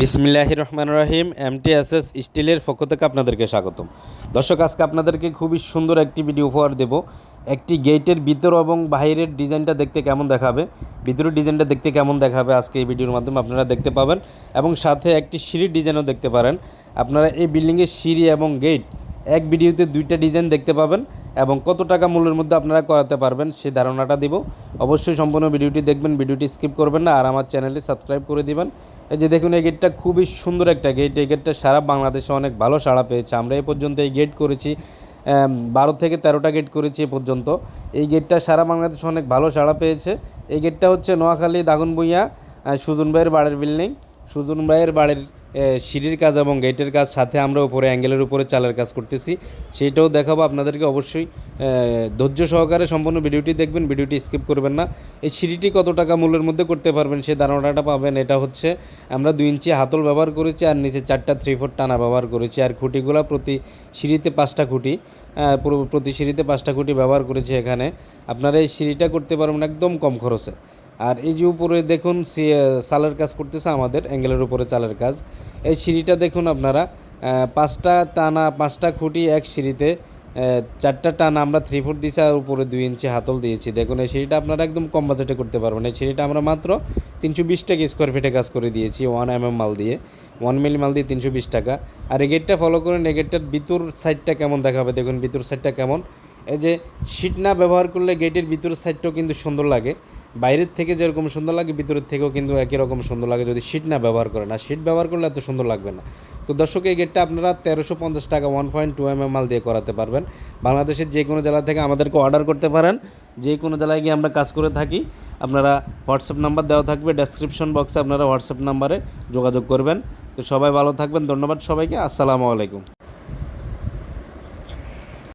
বিসমিল্লাহ রহমান রহিম এমটিএসএস স্টিলের পক্ষ থেকে আপনাদেরকে স্বাগতম। দর্শক, আজকে আপনাদেরকে খুবই সুন্দর একটি ভিডিও উপহার দেব। একটি গেটের ভিতর এবং বাইরের ডিজাইনটা দেখতে কেমন দেখাবে? ভিতরের ডিজাইনটা দেখতে কেমন দেখাবে আজকে এই ভিডিওর মাধ্যমে আপনারা দেখতে পাবেন এবং সাথে একটি সিঁড়ির ডিজাইনও দেখতে পারেন। আপনারা এই বিল্ডিংয়ের সিঁড়ি এবং গেট, এক ভিডিওতে দুইটা ডিজাইন দেখতে পাবেন। এবং কত টাকা মূল্যের মধ্যে আপনারা করাতে পারবেন সেই ধারণাটা দিব। অবশ্যই সম্পূর্ণ ভিডিওটি দেখবেন, ভিডিওটি স্কিপ করবেন না, আর আমার চ্যানেলটি সাবস্ক্রাইব করে দিবেন। এই যে দেখুন, এই গেটটা খুবই সুন্দর একটা গেট এই গেটটা সারা বাংলাদেশে অনেক ভালো সাড়া পেয়েছে। আমরা এ পর্যন্ত এই গেট করেছি বারো থেকে তেরোটা গেট করেছি এ পর্যন্ত। এই গেটটা সারা বাংলাদেশে অনেক ভালো সাড়া পেয়েছে। এই গেটটা হচ্ছে নোয়াখালী দাগনভূঞা সুজন ভাইয়ের বাড়ির বিল্ডিং সুজন ভাইয়ের বাড়ির সিঁড়ির কাজ এবং গেটের কাজ, সাথে আমরা উপরে অ্যাঙ্গেলের উপরে চালের কাজ করতেছি। সেইটাও দেখাবো আপনাদেরকে অবশ্যই। ধৈর্য সহকারে সম্পূর্ণ ভিডিওটি দেখবেন, ভিডিওটি স্কিপ করবেন না। এই সিঁড়িটি কত টাকা মূল্যের মধ্যে করতে পারবেন সেই ধারণাটা পাবেন, এটা হচ্ছে আমরা দুই ইঞ্চি হাতল ব্যবহার করেছি আর নিচে চারটা থ্রি ফোর টানা ব্যবহার করেছি। আর খুঁটিগুলো প্রতি সিঁড়িতে পাঁচটা খুঁটি প্রতি সিঁড়িতে পাঁচটা খুঁটি ব্যবহার করেছি এখানে। আপনারা এই সিঁড়িটা করতে পারবেন একদম কম খরচে। আর এই যে উপরে দেখুন চালের কাজ করতেছে আমাদের, অ্যাঙ্গেলের উপরে চালের কাজ। এই সিঁড়িটা দেখুন আপনারা পাঁচটা টানা, পাঁচটা খুঁটি এক সিঁড়িতে চারটা টানা আমরা থ্রি ফুট দিয়েছি আর উপরে দুই ইঞ্চি হাতল দিয়েছি। দেখুন, এই সিঁড়িটা আপনারা একদম কম বাজেটে করতে পারবেন। এই সিঁড়িটা আমরা মাত্র তিনশো বিশ টাকা স্কোয়ার ফিটে কাজ করে দিয়েছি ওয়ান এম মাল দিয়ে। ওয়ান মিলি মাল দিয়ে তিনশো বিশ টাকা। আর এই গেটটা ফলো করেন, এই গেটটার ভিতর সাইডটা কেমন দেখাবে? দেখুন, ভিতর সাইডটা কেমন। এই যে শীট না ব্যবহার করলে গেটের ভিতর সাইডটাও কিন্তু সুন্দর লাগে। বাইরের থেকে যেরকম সুন্দর লাগে, ভিতরের থেকেও কিন্তু একই রকম সুন্দর লাগে। যদি শীট না ব্যবহার করেন, আর শীট ব্যবহার করলে এত সুন্দর লাগবে না। তো দর্শক, এই গেটটা আপনারা তেরোশো পঞ্চাশ টাকা ওয়ান পয়েন্ট টু এম মাল দিয়ে করাতে পারবেন। বাংলাদেশের যে কোনো জেলা থেকে আমাদেরকে অর্ডার করতে পারেন। যে কোনো জেলায় গিয়ে আমরা কাজ করে থাকি। আপনারা হোয়াটসঅ্যাপ নাম্বার দেওয়া থাকবে ডেসক্রিপশন বক্সে আপনারা হোয়াটসঅ্যাপ নাম্বারে যোগাযোগ করবেন। তো সবাই ভালো থাকবেন, ধন্যবাদ সবাইকে, আসসালামু আলাইকুম।